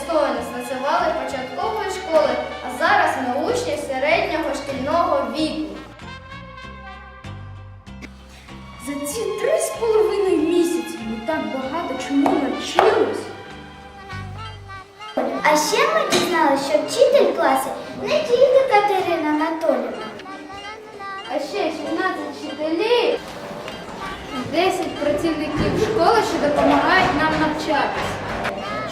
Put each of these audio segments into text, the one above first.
Достойно називали початкової школи, а зараз ми учні середнього шкільного віку. За ці три з половиною місяці ми так багато чому навчились. А ще ми дізналися, що вчитель класи не тільки Катерина Анатолівна. А ще 17 вчителів, 10 працівників школи, що допомагають нам навчатися.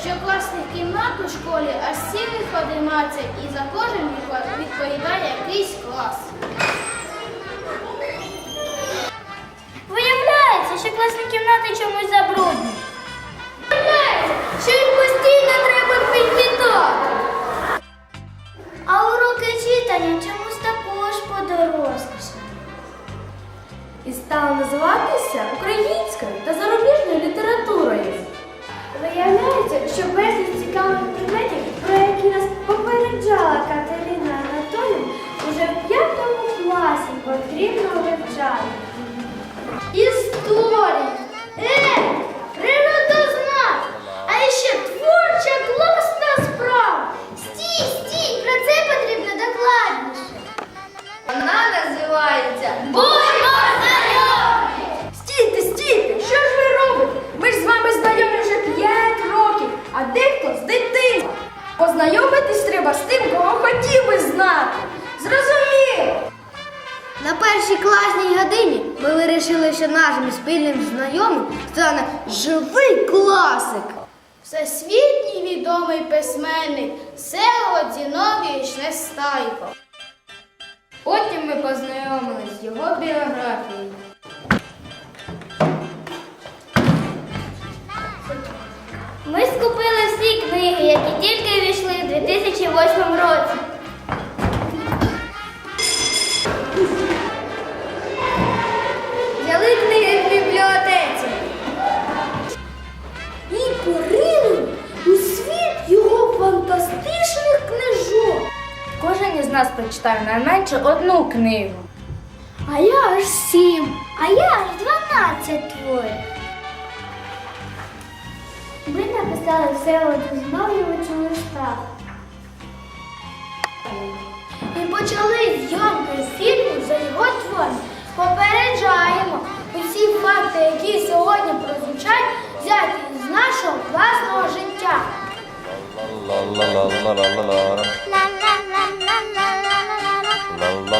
Що класних кімнат у школі аж цілих 11 і за кожен відпо- відповідає якийсь клас. Виявляється, що класні кімнати чомусь забрудні. Виявляється, що їх постійно треба підмітати. А уроки читання чомусь також подорослішали. І стала називатися українською та що безліч цікавих предметів, про які нас попереджала Катерина Анатолій, уже в п'ятому класі потрібно вивчати. Ми вирішили, що нашим спільним знайомим стане живий класик. Всесвітній відомий письменник Село Зіновійович Нестайко. Потім ми познайомились з його біографією. Ми скупили всі книги, які тільки війшли у 2008 році. Кожен із нас прочитав найменше одну книгу. А я аж сім, а я аж дванадцять творів. Ми написали Всеволоду Зіновійовичу листа. І почали зйомки фільму за його твором. Попереджаємо, усі факти, які сьогодні прозвучать, взяті з нашого власного життя.